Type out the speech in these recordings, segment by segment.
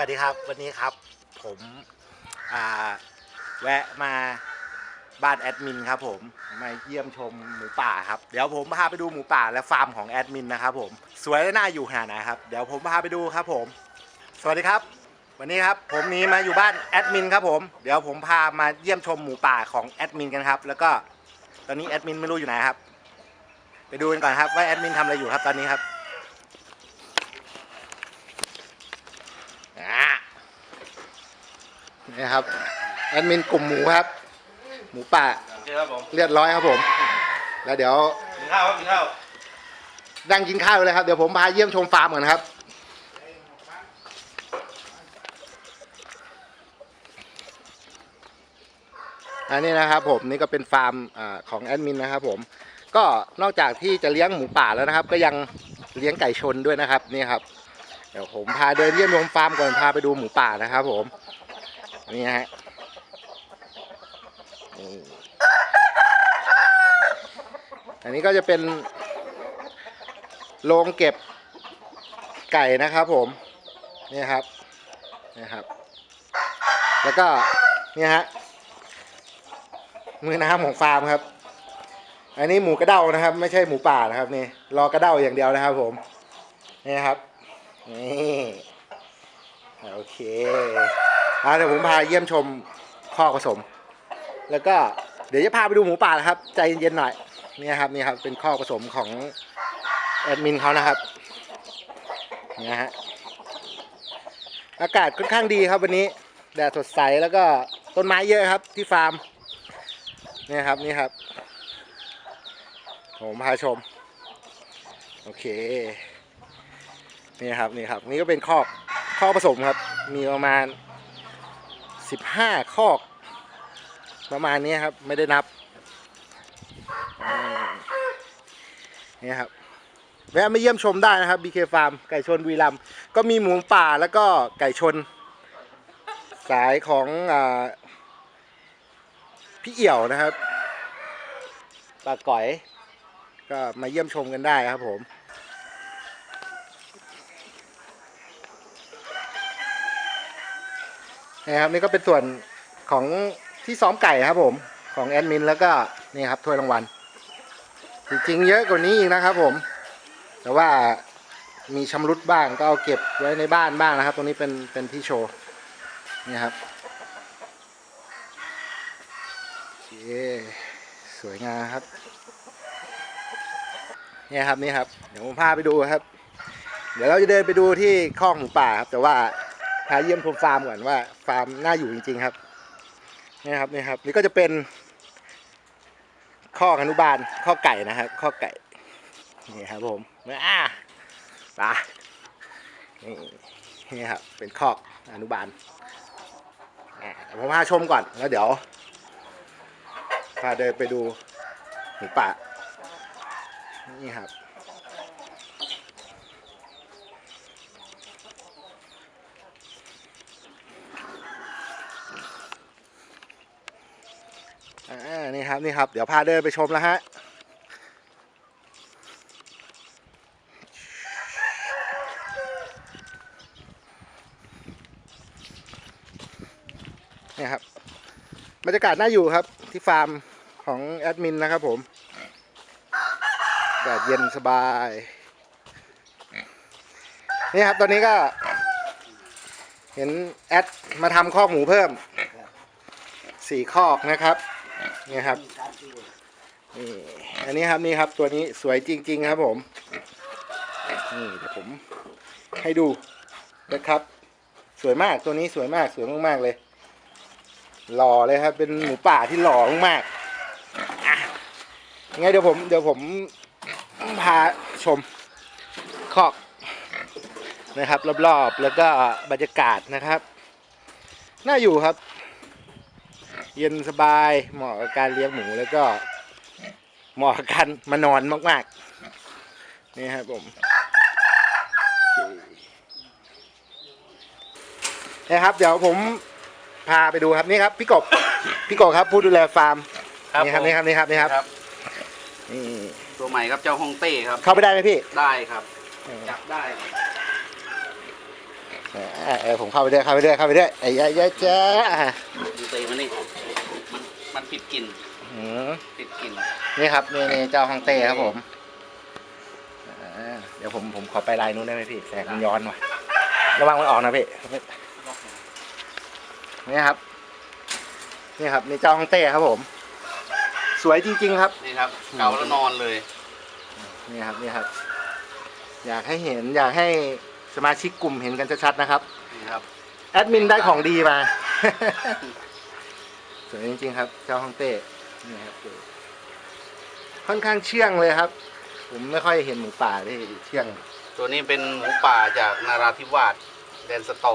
วัสดีครับ วันนี้ครับผมแวะมาบ้านแอดมินครับผมมาเยี่ยมชมหมูป่าครับเดี๋ยวผมพาไปดูหมูป่าและฟาร์มของแอดมินนะครับผมสวยและน่าอยู่ขนาดไหนครับเดี๋ยวผมพาไปดูครับผม สวัสดีครับ วันนี้ครับผมนี้มาอยู่บ้านแอดมินครับผมเดี๋ยวผมพามาเยี่ยมชมหมูป่าของแอดมินกันครับ แล้วก็ตอนนี้แอดมินไม่รู้อยู่ไหนครับ ไปดูกันก่อนครับว่าแอดมินทำอะไรอยู่ครับตอนนี้ครับอ่า นี่ครับแอดมินกลุ่มหมูครับ หมูป่าโอเคครับผมเรียบร้อยครับผม แล้วเดี๋ยวกินข้าวครับกินข้าวนั่งกินข้าวเลยครับ เดี๋ยวผมพาเยี่ยมชมฟาร์มก่อนครับอันนี้นะครับผมนี่ก็เป็นฟาร์มอาของแอดมินนะครับผมก็นอกจากที่จะเลี้ยงหมูป่าแล้วนะครับ ก็ยังเลี้ยงไก่ชนด้วยนะครับนี่ครับ เดี๋ยวผมพาเดินเยี่ยมชมฟาร์มก่อนพาไปดูหมูป่านะครับผม นี่ฮะนี่อันนี้ก็จะเป็นโรงเก็บไก่นะครับผม นี่ครับนี่ครับ แล้วก็นี่ฮะมือน้ำของฟาร์มครับ อันนี้หมูกระเด้านะครับ ไม่ใช่หมูป่านะครับนี่รอกระเด้าอย่างเดียวนะครับผมนี่ครับนี่โอเค อะเดี๋ยวผมพาเยี่ยมชมข้อผสม แล้วก็เดี๋ยวจะพาไปดูหมูป่านะครับ ใจเย็นๆหน่อยนี่ครับนี่ครับเป็นข้อผสมของแอดมินเขานะครับนะฮะอากาศค่อนข้างดีครับวันนี้แดดสดใสแล้วก็ต้นไม้เยอะครับที่ฟาร์มนี่ครับนี่ครับ ผมพาชม โอเคนี่ครับนี่ครับ นี่ก็เป็นคอกคอผสมครับ มีประมาณ 15 คอก ประมาณนี้ครับ ไม่ได้นับนี่ครับแวะมาเยี่ยมชมได้นะครับ BK Farm ไก่ชนวีรัมก็มีหมูป่าแล้วก็ไก่ชน สายของอพี่เอี่ยวนะครับปลาก๋อย ก็มาเยี่ยมชมกันได้ครับผม นะครับนี่ก็เป็นส่วนของที่ซ้อมไก่ครับผมของแอดมินแล้วก็นี่ครับถ้วยรางวัลจริงๆเยอะกว่านี้อีกนะครับผม แต่ว่ามีชำรุดบ้างก็เอาเก็บไว้ในบ้านบ้างนะครับ ตรงนี้เป็นเป็นที่โชว์นี่ครับโอเคสวยงามครับเนี่ยครับนี่ครับ เดี๋ยวผมพาไปดูครับ เดี๋ยวเราจะเดินไปดูที่คอกหมูป่าครับ แต่ว่า พาเยี่ยมชมฟาร์มก่อนว่าฟาร์มน่าอยู่จริง ๆ ครับนี่ครับนี่ครับ นี่ก็จะเป็นข้ออนุบาลข้อไก่นะครับข้อไก่นี่ครับผมอ่าปลานี่นี่ครับเป็นคออนุบาลผมพาชมก่อนแล้วเดี๋ยวพาเดินไปดูหมูป่านี่ครับ อ่า นี่ครับ เดี๋ยวพาเดินไปชมแล้วฮะนี่ครับบรรยากาศน่าอยู่ครับที่ฟาร์มของแอดมินนะครับผมแดดเย็นสบาย นี่ครับตอนนี้ก็ เห็นแอดมาทำคอกหมูเพิ่มสี่คอกนะครับ เนี่ยครับนี่อันนี้ครับนี่ครับตัวนี้สวยจริง ๆ ครับผมนี่เดี๋ยวผมให้ดูนะครับ สวยมากตัวนี้สวยมากสวยมากๆเลย หล่อเลยครับ เป็นหมูป่าที่หล่อมากๆยังไงเดี๋ยวผม เดี๋ยวผมพาชมคอกนะครับ รอบๆ แล้วก็บรรยากาศนะครับ น่าอยู่ครับ เย็นสบายเหมาะกับการเลี้ยงหมูแล้วก็เหมาะกับการมานอนมากๆ นี่ครับผมโอเคนะครับ เดี๋ยวผมพาไปดูครับนี่ครับ พี่กบ พี่กบครับ ผู้ดูแลฟาร์มนี่ครับนี่ครับนี่ครับนี่ครับครับ นี่ตัวใหม่ครับเจ้าฮองเต้ครับ เข้าไปได้ไหมพี่ได้ครับเออจับได้เออเออผมเข้าไปด้วยเข้าไปด้วยเข้าไปด้วยไอ้ยะยะจ้าดูตีมันนี่มัน มันผิดกลิ่นอืมผิดกลิ่นนี่ครับนี่นี่เจ้าฮังเต้ครับผมอ่าเดี๋ยวผมผมขอไปลายนู้นได้ไหมพี่แสงมันย้อนว่ะระวังมันออกนะพี่นี่ครับ นี่ครับนี่เจ้าฮังเต้ครับผม สวยจริง ๆ ครับ นี่ครับเกาแล้วนอนเลยนี่ครับนี่ครับ อยากให้เห็นอยากให้สมาชิกกลุ่มเห็นกันชัดๆนะครับนี่ครับแอดมินได้ของดีมา สวยจริงๆครับ เจ้าฮ่องเต้นี่ครับดูค่อนข้างเชื่องเลยครับ ผมไม่ค่อยเห็นหมูป่าที่เชื่อง ตัวนี้เป็นหมูป่าจากนาราธิวาสแดนสตอ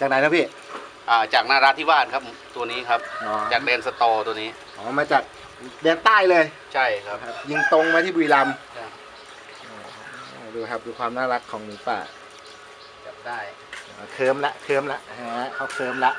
จากไหนนะพี่อ่าจากนาราธิวาสครับตัวนี้ครับ อ๋อ จากแดนสตอตัวนี้อ๋อมาจากแดนใต้เลยใช่ครับ ครับ ยิงตรงมาที่บุรีรัมย์ใช่อ๋อดูครับดูความน่ารักของหมูป่า จับได้อ๋อเคิมละเคิมละฮะเขาเคิมละ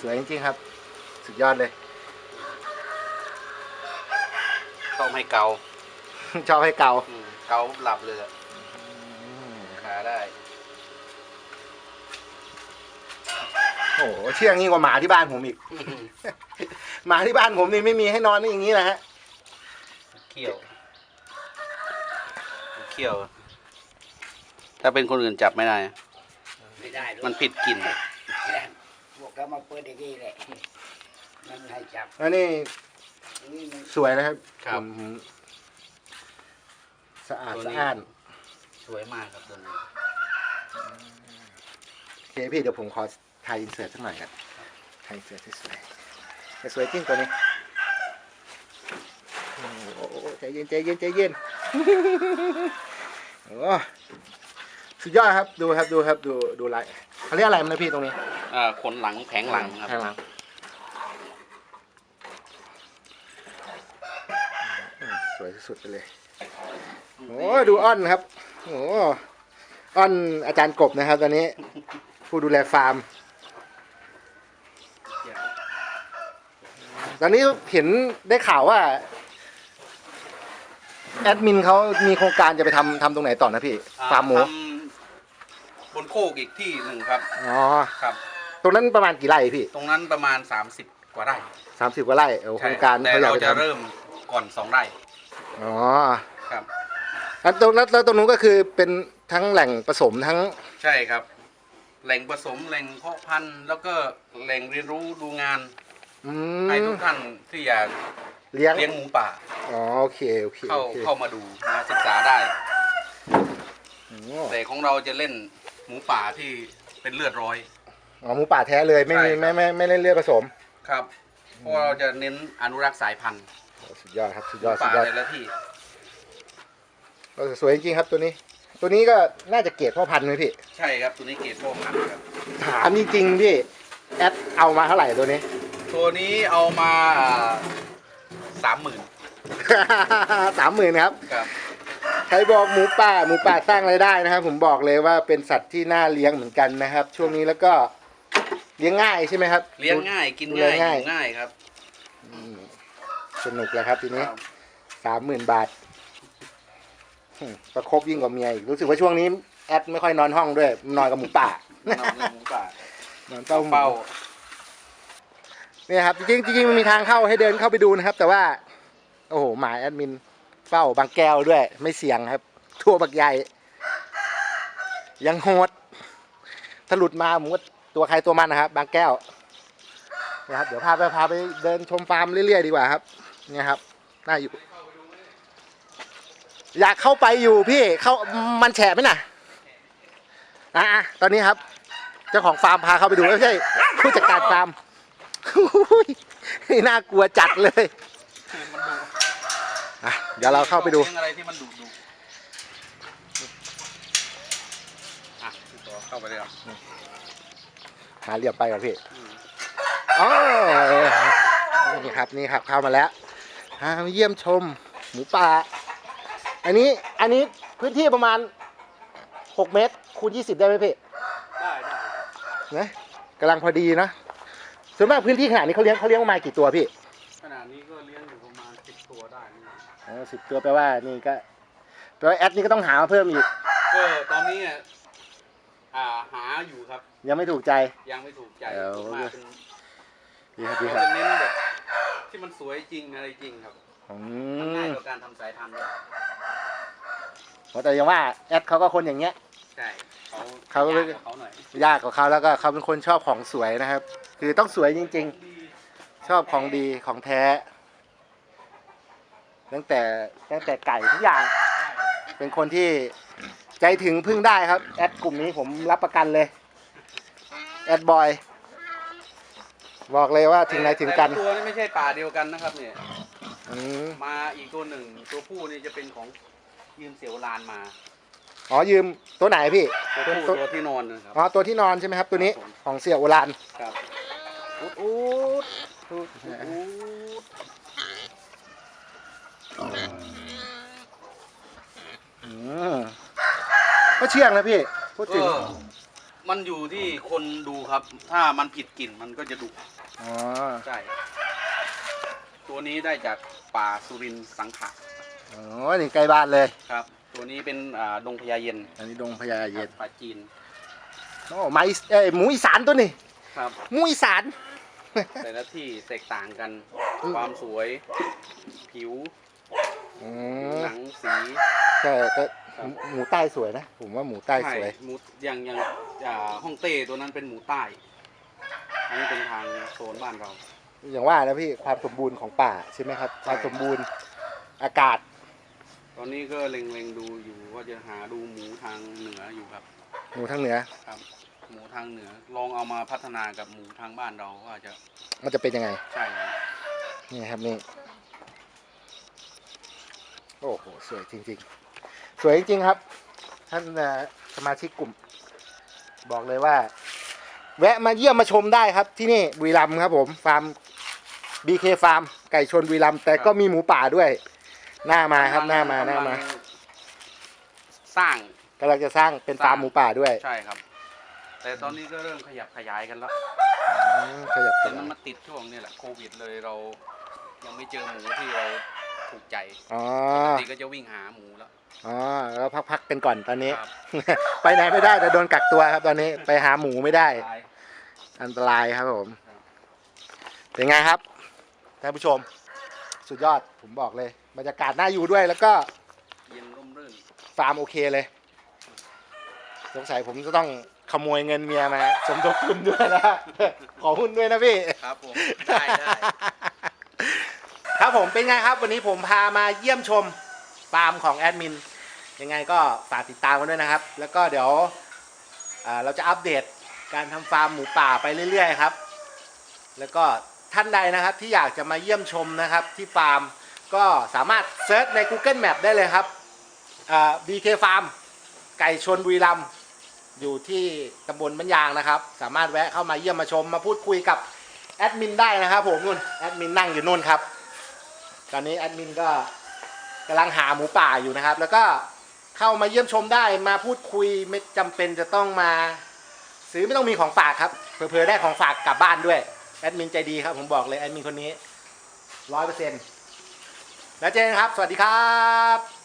สวยจริงๆครับ สุดยอดเลย ต้องให้เกาชอบให้เกาอืมเกาหลับเลยอะขาได้ โอ้โหเชื่องยิ่งกว่าหมาที่บ้านผมอีก หมาที่บ้านผมนี่ไม่มีให้นอนนี่อย่างนี้แหละฮะเขี้ยวเขี้ยว ถ้าเป็นคนอื่นจับไม่ได้ไม่ได้หรอกมันผิดกลิ่นพวก เขามาเปิดอย่างนี้แหละมันให้จับแล้วนี่นี่มันสวยนะครับครับ ผมสะอาดตัวสะนี้อ้านสวยมากครับตัวนี้โอเคพี่เดี๋ยวผมขอถ่ายอินเสิร์ตสักหน่อยครับถ่ายอินเสิร์ตสวยๆแต่สวยจริงตัวนี้โอ้โหใจเย็นใจเย็นใจเย็นโอ้สุดยอดครับดูครับดูครับดูดูลายเขาเรียกอะไรมันนะพี่ตรงนี้ อ่าขนหลังแผงหลังครับ ข้างหลังอืมสวยที่สุดไปเลย โอ้ดูอ้อนครับโอ้อ้อนอาจารย์กบนะครับ ตอนนี้ ผู้ดูแลฟาร์ม ตอนนี้เห็นได้ข่าวว่า แอดมินเขามีโครงการจะไปทำทำตรงไหนต่อนะพี่อ่ฟาร์มหมูทำบนโคกอีกที่หนึ่งครับ อ๋อ ครับ ตรงนั้นประมาณกี่ไร่พี่ตรงนั้นประมาณ 30 กว่าไร่สามสิบกว่าไร่โอ้โครงการแต่เขาอยากเราไปจะทำเริ่มก่อน 2 ไร่อ๋อครับแล้วตรงนั้นแล้วตรงนู้นก็คือเป็นทั้งแหล่งผสมทั้งใช่ครับ แหล่งผสมแหล่งเพาะพันธุ์แล้วก็แหล่งเรียนรู้ดูงานอืให้มทุกท่านที่อยากเลี้ยงเลี้ยงหมูป่าอ๋อโอเคโอเคเข้าโอเคเข้ามาดูมาศึกษาได้โอ้แต่ของเราจะเล่นหมูป่าที่เป็นเลือดร้อย อ๋อหมูป่าแท้เลยไม่มีใช่ครับ ไม่ไม่ไม่เล่นเลือดผสมครับเพราะเราจะเน้นอนุรักษ์สายพันธุ์โอ้สุดยอดครับสุดหยมูอดสุป่าดยอดแต่ละที่เออสวยจริงๆครับตัวนี้ ตัวนี้ก็น่าจะเกรดพ่อพันธุ์ไหมพี่ ใช่ครับตัวนี้เกรดพ่อพันธุ์ครับถามจริงๆพี่แอดเอามาเท่าไหร่ตัวนี้ ตัวนี้เอามาสามหมื่นสามหมื่นครับ ครับ ใครบอกหมูป่าหมูป่าสร้างรายได้นะครับ ผมบอกเลยว่าเป็นสัตว์ที่น่าเลี้ยงเหมือนกันนะครับ ช่วงนี้แล้วก็ เลี้ยงง่ายใช่ไหมครับเลี้ยงง่ายกินดูแลง่ายง่ายอยู่ง่ายครับอืมสนุกแล้วครับทีนี้ครับสามหมื่นบาทอืมประคบยิ่งกว่าเมียอีกรู้สึกว่าช่วงนี้แอดไม่ค่อยนอนห้องด้วยนอนกับหมูป่านอนเลี้ยงหมูป่านอนเต้าหมู เป้า เนี่ยครับจริงๆจริงๆมันมีทางเข้าให้เดินเข้าไปดูนะครับ แต่ว่า โอ้โหหมายแอดมินเฝ้าบางแก้วด้วย ไม่เสี่ยงครับ ทั่วบักใหญ่ ยังโหดถ้าหลุดมาผมก็ ตัวใครตัวมันนะครับ บางแก้วนะครับเดี๋ยวพาไปพาไปเดินชมฟาร์มเรื่อยๆดีกว่าครับเนี่ยครับน่าอยู่ อยากเข้าไปอยู่พี่เข้ามันแฉะไหมน่ะอะตอนนี้ครับ เจ้าของฟาร์มพาเข้าไปดูไม่ใช่ผู้จัดการฟาร์มอุ้ยน่ากลัวจัดเลยเดี๋ยวเราเข้าไปดูเลี้ยงอะไรที่มันดุดุเข้าไปเลยครับ หาเหลี่ยมไปก่อนพี่อืมอ๋อนี่ครับนี่ครับเข้ามาแล้วอ่ามาเยี่ยมชมหมูป่า อันนี้อันนี้พื้นที่ประมาณ 6 เมตร คูณ 20 ได้ไหมพี่ได้ได้นะกำลังพอดีนะส่วนมากพื้นที่ขนาดนี้เขาเลี้ยงเขาเลี้ยงประมาณกี่ตัวพี่ ขนาดนี้ก็เลี้ยงอยู่ประมาณสิบตัวได้นี่อ๋อสิบตัวแปลว่านี่ก็แปลว่าแอดนี่ก็ต้องหามาเพิ่มอีกก็ตอนนี้อะอ่าหา อยู่ครับ ยังไม่ถูกใจ ยังไม่ถูกใจเออส่วนมากเป็นดีครับดีเราครับจะเน้นแบบที่มันสวยจริงอะไรจริงครับอืมันง่ายมต่อการทำสายพันธุ์ด้วยแต่ยังว่าแอดเขาก็คนอย่างเงี้ย ใช่เขาเขาก็ยกว่เขาหน่อยยากกว่าเขาแล้วก็เขาเป็นคนชอบของสวยนะครับ คือต้องสวยจริง ๆ ชอบของดีของแท้ ตั้งแต่ตั้งแต่ไก่ทุกอย่าง เป็นคนที่ ใจถึงพึ่งได้ครับ แอดกลุ่มนี้ผมรับประกันเลย แอดบอย บอกเลยว่าถึงไหนถึงกัน แต่ละตัวนี่ไม่ใช่ป่าเดียวกันนะครับเนี่ย อืมมาอีกตัวหนึ่งตัวผู้นี่จะเป็นของยืมเสียวลานมา อ๋อยืมตัวไหนพี่ ตัวตัวผู้ตัวตัวที่นอนนะครับ อ๋อตัวที่นอนใช่ไหมครับ ตัวนี้ครับผม ของเสี่ยโอรานครับอูดอูดอูดอูดอืม ก็เชื่องนะพี่พูดถึงก็มันอยู่ที่คนดูครับ ถ้ามันผิดกลิ่นมันก็จะดุอ๋อใช่ตัวนี้ได้จากป่าสุรินทร์สังขะอ๋อนี่ใกล้บ้านเลยครับ ตัวนี้เป็นอ่าดงพญาเย็นอันนี้ดงพญาเย็นป่าจีนโอ้ไม้เอ้ยหมูอีสานตัวนี้ครับ หมูอีสาน แต่ละที่แตกต่างกันอืมความสวย ผิวอืหมนังสี ใช่แต่ครับ หมูใต้สวยนะ ผมว่าหมูใต้สวยใช่หมูอย่างอย่างอ่าฮ่องเต้ตัวนั้นเป็นหมูใต้ อันนี้เป็นทางโซนบ้านเรา อย่างว่านะพี่ความสมบูรณ์ของป่าใช่ไหมครับความสมบูรณ์อากาศ ตอนนี้ก็เล็งๆดูอยู่ว่าจะหาดูหมูทางเหนืออยู่ครับ หมูทางเหนือครับ หมูทางเหนือลองเอามาพัฒนากับหมูทางบ้านเราว่าจะ มันจะเป็นยังไง ใช่ครับนี่ครับนี่ โอ้โห สวยจริง ๆ สวยจริงๆครับ ท่านเอ่อสมาชิกกลุ่ม บอกเลยว่า แวะมาเยี่ยมมาชมได้ครับ ที่นี่บุรีรัมย์ครับผมฟาร์ม BK ฟาร์มไก่ชนบุรีรัมย์แต่ก็มีหมูป่าด้วย หน้ามาครับหน้ามาหน้ามากำลังสร้างกำลังจะสร้างเป็นฟาร์มหมูป่าด้วยใช่ครับ แต่ตอนนี้ก็เริ่มขยับขยายกันแล้วอืมขยับแต่ขมันยายมาติดช่วงนี้แหละโควิดเลยเรายังไม่เจอหมูที่เรา ถูกใจอ๋อปกติก็จะวิ่งหาหมูแล้วอ๋อแล้วพักๆกันก่อนตอนนี้ ครับ ไปไหนไม่ได้แต่โดนกักตัวครับ ตอนนี้ไปหาหมูไม่ได้ ตาย อันตรายครับผม ครับ เป็นไงครับท่านผู้ชม สุดยอดผมบอกเลยบรรยากาศน่าอยู่ด้วย แล้วก็เย็นร่มรื่นฟาร์มโอเคเลย สงสัยผมจะต้องขโมยเงินเมียมาสมทบทุนด้วยนะ ขอหุ้นด้วยนะพี่ ครับผม ได้ได้ ครับผมเป็นไงครับ วันนี้ผมพามาเยี่ยมชมฟาร์มของแอดมินยังไงก็ฝากติดตามกันด้วยนะครับ แล้วก็เดี๋ยวเราจะอัปเดตการทำฟาร์มหมูป่าไปเรื่อยๆครับ แล้วก็ท่านใดนะครับที่อยากจะมาเยี่ยมชมนะครับที่ฟาร์มก็สามารถเซิร์ชใน Google Map ได้เลยครับ BK Farm ไก่ชนบุรีรัมย์อยู่ที่ตำบลบัญยางนะครับ สามารถแวะเข้ามาเยี่ยมมาชมมาพูดคุยกับแอดมินได้นะครับผมนุ่นแอดมินนั่งอยู่นู่นครับ ตอนนี้แอดมินก็กำลังหาหมูป่าอยู่นะครับ แล้วก็เข้ามาเยี่ยมชมได้มาพูดคุยไม่จำเป็นจะต้องมา ซื้อไม่ต้องมีของฝากครับเผื่อๆได้ของฝากกลับบ้านด้วยแอดมินใจดีครับผมบอกเลยแอดมินคนนี้ร้อยเปอร์เซ็นต์แล้วเจอกันครับ สวัสดีครับ